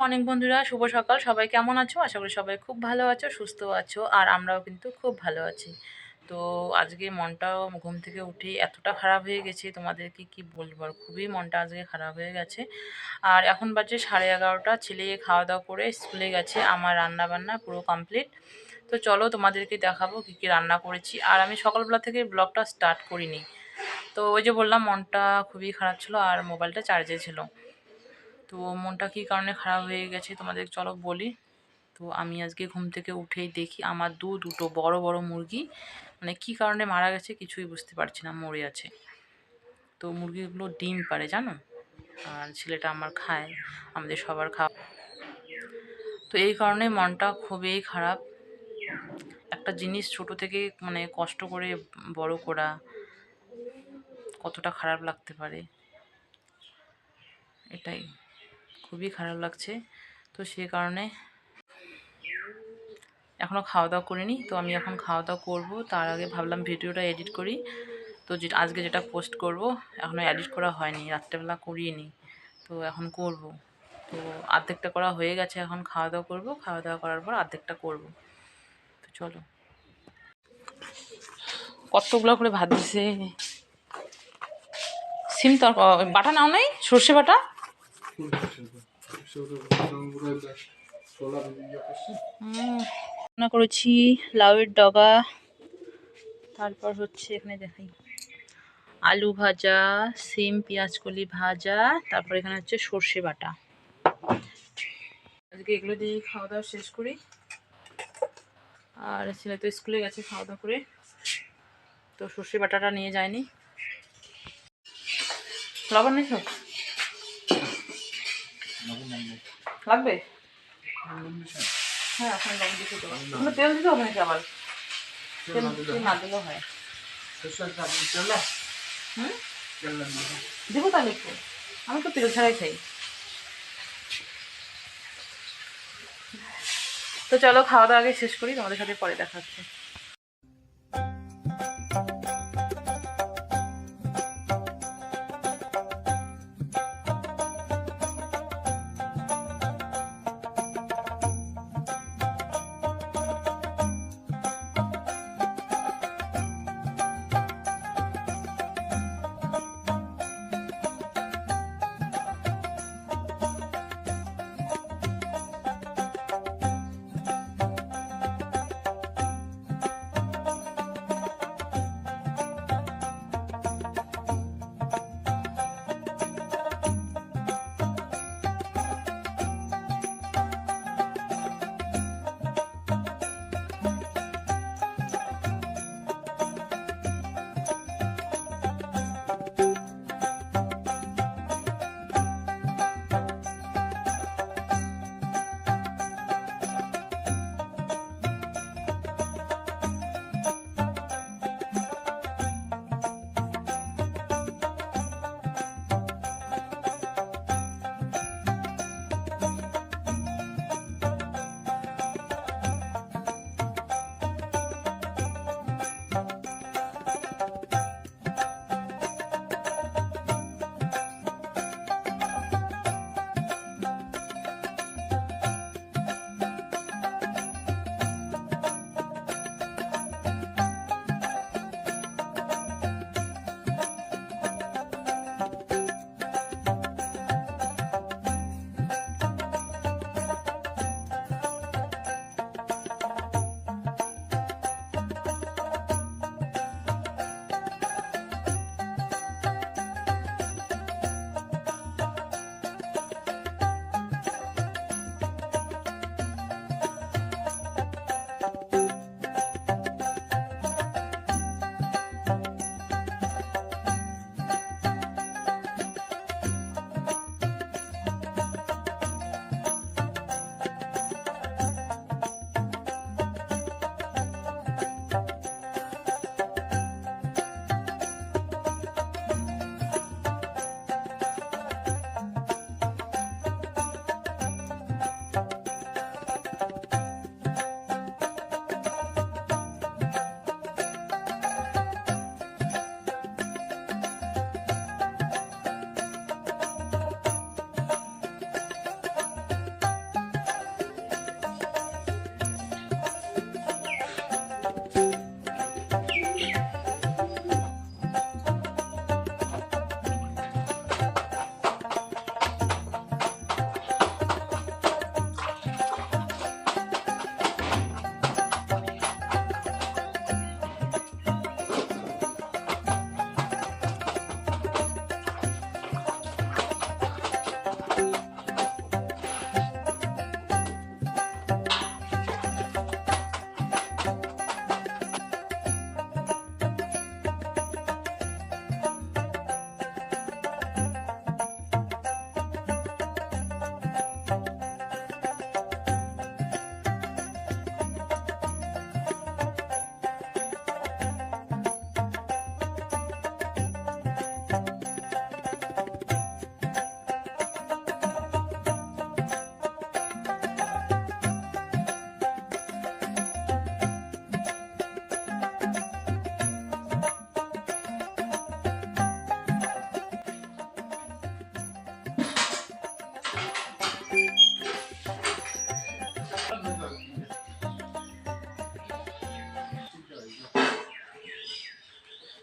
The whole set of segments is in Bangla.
অনেক বন্ধুরা, শুভ সকাল। সবাই কেমন আছো? আশা করি সবাই খুব ভালো আছো, সুস্থ আছো, আর আমরাও কিন্তু খুব ভালো আছি। তো আজকে মনটাও ঘুম থেকে উঠে এতটা খারাপ হয়ে গেছে, তোমাদেরকে কি বলব? আর খুবই মনটা আজকে খারাপ হয়ে গেছে। আর এখন বাজে সাড়ে এগারোটা, ছেলে খাওয়া দাওয়া করে স্কুলে গেছে, আমার রান্না বান্না পুরো কমপ্লিট তো চলো তোমাদেরকে দেখাবো কী কী রান্না করেছি। আর আমি সকালবেলা থেকে ব্লগটা স্টার্ট করিনি। তো ওই যে বললাম, মনটা খুবই খারাপ ছিল আর মোবাইলটা চার্জে ছিল। তো মনটা কী কারণে খারাপ হয়ে গেছে তোমাদের চলো বলি। তো আমি আজকে ঘুম থেকে উঠেই দেখি আমার দু দুটো বড় বড় মুরগি। মানে কী কারণে মারা গেছে কিছুই বুঝতে পারছি না, মরে আছে। তো মুরগিগুলো ডিম পারে, জানো? আর ছেলেটা আমার খায়, আমাদের সবার খাওয়া। তো এই কারণে মনটা খুবই খারাপ। একটা জিনিস ছোট থেকে মানে কষ্ট করে বড় করা কতটা খারাপ লাগতে পারে, এটাই। খুবই খারাপ লাগছে। তো সে কারণে এখনও খাওয়া দাওয়া করিনি। তো আমি এখন খাওয়া দাওয়া করব। তার আগে ভাবলাম ভিডিওটা এডিট করি। তো আজকে যেটা পোস্ট করব এখনও এডিট করা হয়নি, রাত্রেবেলা করিয়ে নি তো এখন করব। তো অর্ধেকটা করা হয়ে গেছে এখন খাওয়া দাওয়া করব। খাওয়া দাওয়া করার পর অর্ধেকটা করব। তো চলো। কতগুলো করে ভাত দিছে? সিম তর বাটা নাও নাই? সর্ষে বাটা। রান্না করেছি, লাউয়ের ডগা, তারপর হচ্ছে এখানে দেখাই। আলু ভাজা, সিম পেঁয়াজ কলি ভাজা, তারপর এখানে হচ্ছে সর্ষে বাটা। আজকে এগুলো দিয়ে খাওয়া দাওয়া শেষ করি। আর ছেলে তো স্কুলে গেছে খাওয়া দাওয়া করে, তো সর্ষে বাটাটা নিয়ে যায়নি। লবণ নেই লাগবে? হ্যাঁ এখন লবণ দিতে দেবো তেল দিতে হবে নাকি আবার? তেল না দিলেও হয়। হুম? দেবো তাহলে একটু। আমি তো তেল ছাড়াই খাই। তো চলো খাওয়া দাওয়া আগে শেষ করি তোমাদের সাথে পরে দেখা হচ্ছে।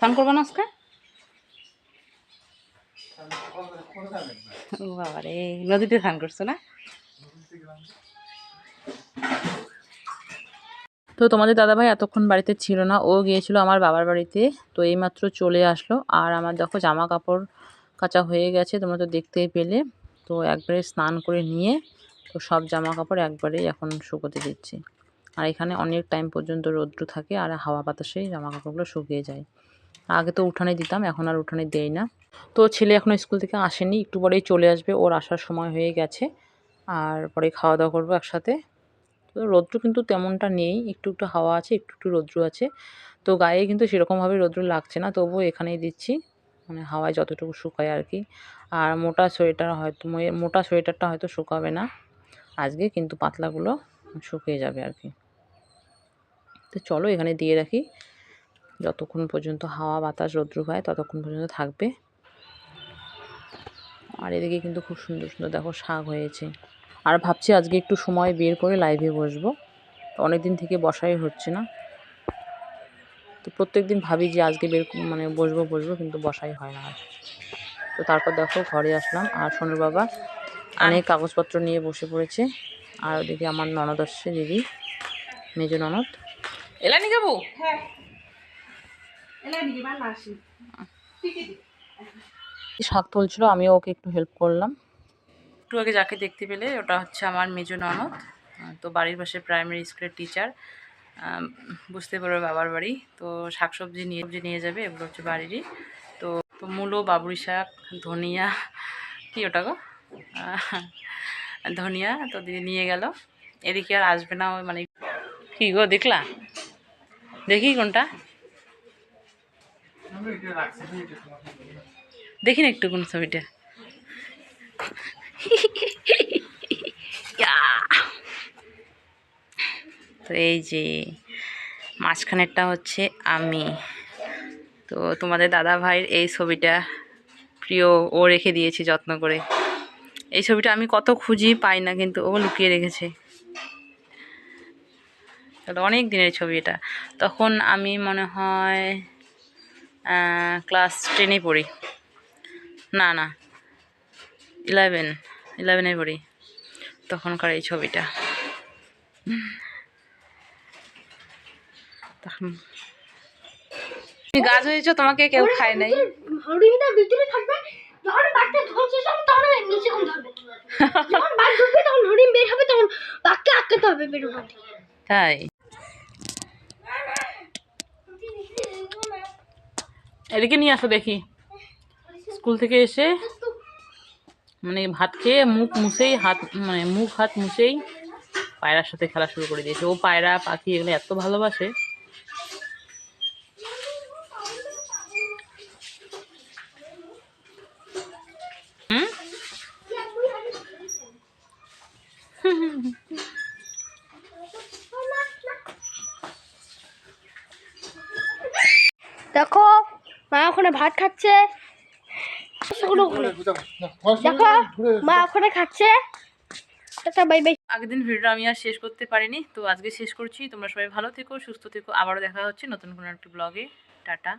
স্নান করব না আজকে? বাবা রে নদীতে স্নান করছ না? তো তোমাদের দাদাভাই এতক্ষণ বাড়িতে ছিল না, ও গিয়েছিল আমার বাবার বাড়িতে, তো এইমাত্র চলে আসলো। আর আমার দেখো জামা কাপড় কাচা হয়ে গেছে, তোমরা তো দেখতেই পেলে। তো একবারে স্নান করে নিয়ে, তো সব জামা কাপড় একবারেই এখন শুকোতে দিচ্ছি। আর এখানে অনেক টাইম পর্যন্ত রৌদ্র থাকে, আর হাওয়া বাতাসেই জামা কাপড়গুলো শুকিয়ে যায়। আগে তো উঠানে দিতাম, এখন আর উঠানে দেই না। তো ছেলে এখনও স্কুল থেকে আসেনি, একটু পরেই চলে আসবে, ওর আসার সময় হয়ে গেছে। আর পরে খাওয়া দাওয়া করব একসাথে। তো রৌদ্র কিন্তু তেমনটা নেই, একটু একটু হাওয়া আছে, একটু একটু রৌদ্র আছে। তো গায়ে কিন্তু সেরকমভাবে রৌদ্র লাগছে না, তবুও এখানেই দিচ্ছি। মানে হাওয়ায় যতটুকু শুকায় আর কি। আর মোটা সোয়েটার হয়তো মোটা সোয়েটারটা হয়তো শুকাবে না। আজকে কিন্তু পাতলাগুলো শুকিয়ে যাবে আর কি। তো চলো এখানে দিয়ে রাখি। যতক্ষণ পর্যন্ত হাওয়া বাতাস রৌদ্র পায় ততক্ষণ পর্যন্ত থাকবে। আর এদিকে কিন্তু খুব সুন্দর সুন্দর দেখো শাক হয়েছে। আর ভাবছি আজকে একটু সময় বের করে লাইভে বসবো। অনেক দিন থেকে বসাই হচ্ছে না। তো প্রত্যেক দিন ভাবি যে আজকে বের মানে বসবো বসবো কিন্তু বসাই হয় না তো তারপর দেখো ঘরে আসলাম। আর সোনুর বাবা অনেক কাগজপত্র নিয়ে বসে পড়েছে। আর ওদিকে আমার ননদ আসছে দিদি মেজো ননদ। এলানি যাব শাক তুলছিল আমিও ওকে একটু হেল্প করলাম। একটু আগে যাকে দেখতে পেলে ওটা হচ্ছে আমার মেজো ননদ তো বাড়ির পাশে প্রাইমারি স্কুলের টিচার বুঝতে পারবে বাবার বাড়ি তো শাকসবজি নিয়ে সবজি নিয়ে যাবে এগুলো হচ্ছে বাড়িরই। তো তো মূলো বাবুরি শাক ধনিয়া কি ওটা গো? ধনিয়া তো দিদি নিয়ে গেল। এদিকে আর আসবে না মানে কি গো দেখলা? দেখি কোনটা? দেখি না একটু কোন ছবিটা। তো এই যে, মাঝখানেরটা হচ্ছে আমি। তো তোমাদের দাদা ভাইয়ের এই ছবিটা প্রিয়, ও রেখে দিয়েছি যত্ন করে। এই ছবিটা আমি কত খুঁজি পাই না, কিন্তু ও লুকিয়ে রেখেছে। অনেক দিনের ছবি এটা। তখন আমি মনে হয় ক্লাস টেনে পড়ি। না না ইলেভেন ইলেভেনে পড়ি। তখনকার এই ছবিটা। তখন গাছ হয়েছো তোমাকে কেউ খায় নাই। হরিণটা ভিতরে থাকবে যখন বাঘটা ধরছে তখন তখন নিচে কোন ধরবে? যখন বাঘ ঢুকবে তখন হরিণ বের হবে তখন বাঘকে আটকাতে হবে তাই? এদিকে নিয়ে আসো দেখি। স্কুল থেকে এসে মানে ভাত খেয়ে মুখ মুছেই হাত মানে মুখ হাত মুছেই পায়রার সাথে খেলা শুরু করে দিয়েছে। ও পায়রা, পাখি এগুলো এত ভালোবাসে। দেখো মা ওখানে ভাত খাচ্ছে। দেখো, মা ওখানে খাচ্ছে। Bye bye. আগের দিন ভিডিওটা আমি আর শেষ করতে পারিনি, তো আজকে শেষ করছি। তোমরা সবাই ভালো থেকো, সুস্থ থেকো। আবারও দেখা হচ্ছে নতুন কোনো একটি ব্লগে টাটা।